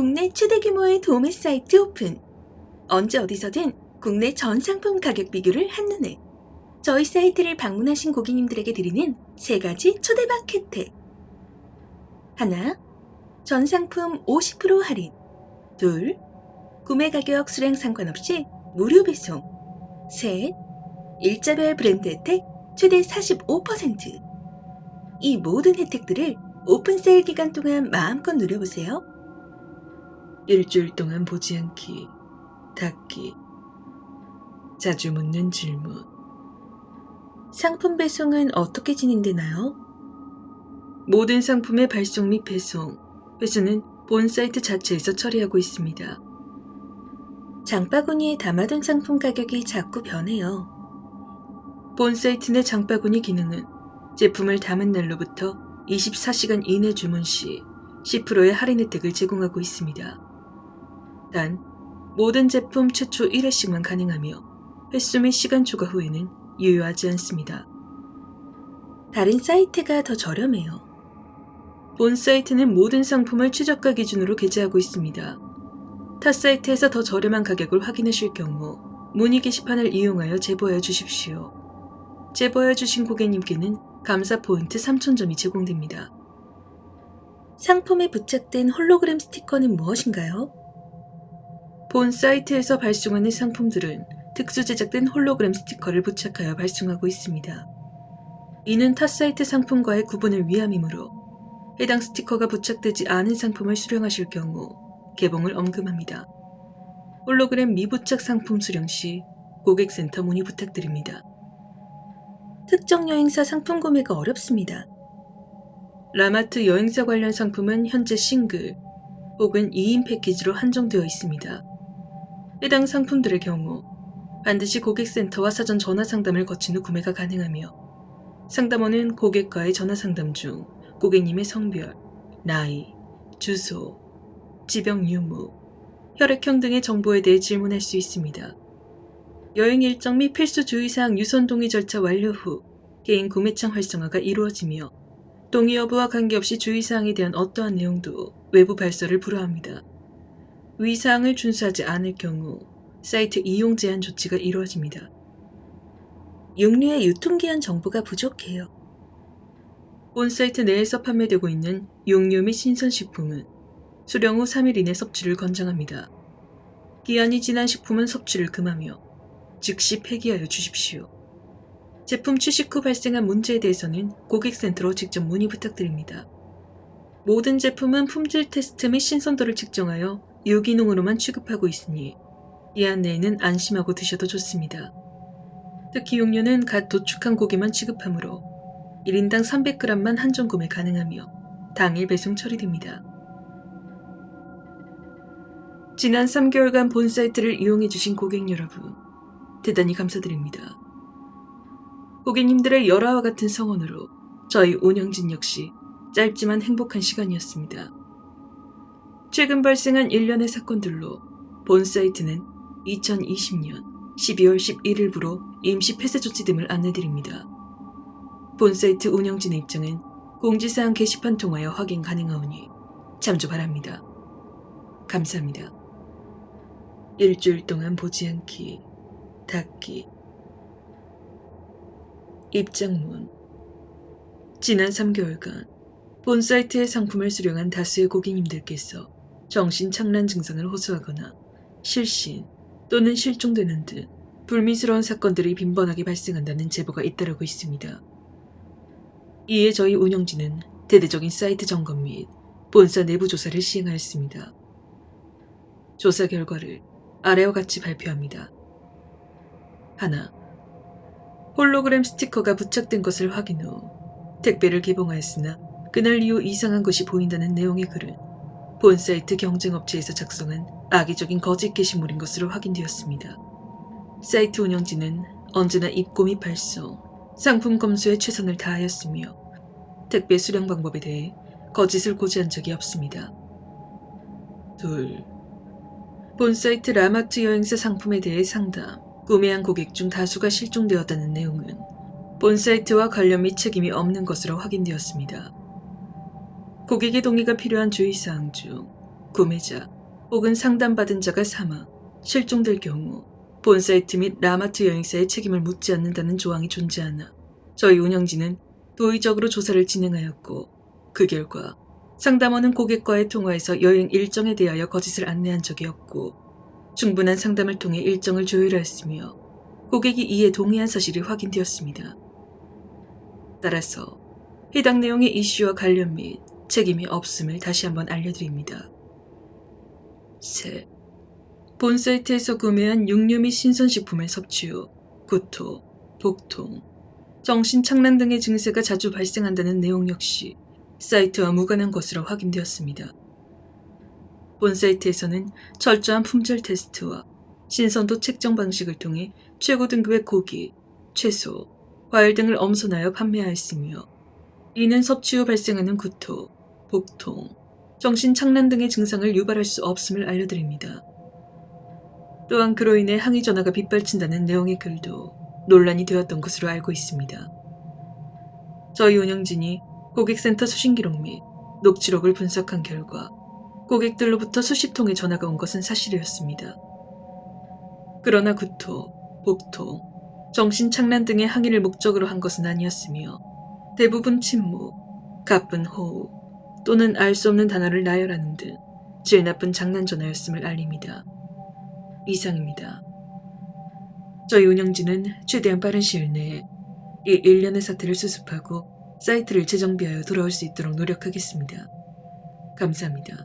국내 최대 규모의 도매 사이트 오픈. 언제 어디서든 국내 전 상품 가격 비교를 한눈에. 저희 사이트를 방문하신 고객님들에게 드리는 세 가지 초대박 혜택. 하나, 전 상품 50% 할인. 둘, 구매 가격 수량 상관없이 무료 배송. 셋, 일자별 브랜드 혜택 최대 45%. 이 모든 혜택들을 오픈 세일 기간 동안 마음껏 누려보세요. 일주일 동안 보지 않기, 닫기. 자주 묻는 질문. 상품 배송은 어떻게 진행되나요? 모든 상품의 발송 및 배송, 회수는 본 사이트 자체에서 처리하고 있습니다. 장바구니에 담아둔 상품 가격이 자꾸 변해요. 본 사이트 내 장바구니 기능은 제품을 담은 날로부터 24시간 이내 주문 시 10%의 할인 혜택을 제공하고 있습니다. 단, 모든 제품 최초 1회씩만 가능하며 횟수 및 시간 초과 후에는 유효하지 않습니다. 다른 사이트가 더 저렴해요. 본 사이트는 모든 상품을 최저가 기준으로 게재하고 있습니다. 타 사이트에서 더 저렴한 가격을 확인하실 경우 문의 게시판을 이용하여 제보하여 주십시오. 제보하여 주신 고객님께는 감사 포인트 3,000점이 제공됩니다. 상품에 부착된 홀로그램 스티커는 무엇인가요? 본 사이트에서 발송하는 상품들은 특수 제작된 홀로그램 스티커를 부착하여 발송하고 있습니다. 이는 타 사이트 상품과의 구분을 위함이므로 해당 스티커가 부착되지 않은 상품을 수령하실 경우 개봉을 엄금합니다. 홀로그램 미부착 상품 수령 시 고객센터 문의 부탁드립니다. 특정 여행사 상품 구매가 어렵습니다. 라마트 여행사 관련 상품은 현재 싱글 혹은 2인 패키지로 한정되어 있습니다. 해당 상품들의 경우 반드시 고객센터와 사전 전화 상담을 거친 후 구매가 가능하며 상담원은 고객과의 전화 상담 중 고객님의 성별, 나이, 주소, 지병 유무, 혈액형 등의 정보에 대해 질문할 수 있습니다. 여행 일정 및 필수 주의사항 유선 동의 절차 완료 후 개인 구매창 활성화가 이루어지며 동의 여부와 관계없이 주의사항에 대한 어떠한 내용도 외부 발설을 불허합니다. 위 사항을 준수하지 않을 경우 사이트 이용 제한 조치가 이루어집니다. 육류의 유통기한 정보가 부족해요. 본 사이트 내에서 판매되고 있는 육류 및 신선식품은 수령 후 3일 이내 섭취를 권장합니다. 기한이 지난 식품은 섭취를 금하며 즉시 폐기하여 주십시오. 제품 취식 후 발생한 문제에 대해서는 고객센터로 직접 문의 부탁드립니다. 모든 제품은 품질 테스트 및 신선도를 측정하여 유기농으로만 취급하고 있으니 이 안내에는 안심하고 드셔도 좋습니다. 특히 육류는 갓 도축한 고기만 취급하므로 1인당 300g만 한정 구매 가능하며 당일 배송 처리됩니다. 지난 3개월간 본 사이트를 이용해주신 고객 여러분, 대단히 감사드립니다. 고객님들의 열화와 같은 성원으로 저희 운영진 역시 짧지만 행복한 시간이었습니다. 최근 발생한 일련의 사건들로 본 사이트는 2020년 12월 11일부로 임시 폐쇄 조치 등을 안내드립니다. 본 사이트 운영진의 입장은 공지사항 게시판 통하여 확인 가능하오니 참조 바랍니다. 감사합니다. 일주일 동안 보지 않기, 닫기. 입장문. 지난 3개월간 본 사이트의 상품을 수령한 다수의 고객님들께서 정신착란 증상을 호소하거나 실신 또는 실종되는 등 불미스러운 사건들이 빈번하게 발생한다는 제보가 잇따르고 있습니다. 이에 저희 운영진은 대대적인 사이트 점검 및 본사 내부 조사를 시행하였습니다. 조사 결과를 아래와 같이 발표합니다. 하나, 홀로그램 스티커가 부착된 것을 확인 후 택배를 개봉하였으나 그날 이후 이상한 것이 보인다는 내용의 글은 본 사이트 경쟁업체에서 작성한 악의적인 거짓 게시물인 것으로 확인되었습니다. 사이트 운영진은 언제나 입고 및 발송, 상품 검수에 최선을 다하였으며 택배 수령 방법에 대해 거짓을 고지한 적이 없습니다. 둘, 본 사이트 라마트 여행사 상품에 대해 상담, 구매한 고객 중 다수가 실종되었다는 내용은 본 사이트와 관련 및 책임이 없는 것으로 확인되었습니다. 고객의 동의가 필요한 주의사항 중 구매자 혹은 상담받은 자가 사망, 실종될 경우 본 사이트 및 라마트 여행사의 책임을 묻지 않는다는 조항이 존재하나 저희 운영진은 도의적으로 조사를 진행하였고 그 결과 상담원은 고객과의 통화에서 여행 일정에 대하여 거짓을 안내한 적이 없고 충분한 상담을 통해 일정을 조율하였으며 고객이 이에 동의한 사실이 확인되었습니다. 따라서 해당 내용의 이슈와 관련 및 책임이 없음을 다시 한번 알려드립니다. 셋. 본 사이트에서 구매한 육류 및 신선식품을 섭취 후 구토, 복통, 정신착란 등의 증세가 자주 발생한다는 내용 역시 사이트와 무관한 것으로 확인되었습니다. 본 사이트에서는 철저한 품질 테스트와 신선도 책정 방식을 통해 최고 등급의 고기, 채소, 과일 등을 엄선하여 판매하였으며 이는 섭취 후 발생하는 구토, 복통, 정신 착란 등의 증상을 유발할 수 없음을 알려드립니다. 또한 그로 인해 항의 전화가 빗발친다는 내용의 글도 논란이 되었던 것으로 알고 있습니다. 저희 운영진이 고객센터 수신 기록 및 녹취록을 분석한 결과 고객들로부터 수십 통의 전화가 온 것은 사실이었습니다. 그러나 구토, 복통, 정신 착란 등의 항의를 목적으로 한 것은 아니었으며 대부분 침묵, 가쁜 호흡 또는 알 수 없는 단어를 나열하는 등 질 나쁜 장난 전화였음을 알립니다. 이상입니다. 저희 운영진은 최대한 빠른 시일 내에 이 일련의 사태를 수습하고 사이트를 재정비하여 돌아올 수 있도록 노력하겠습니다. 감사합니다.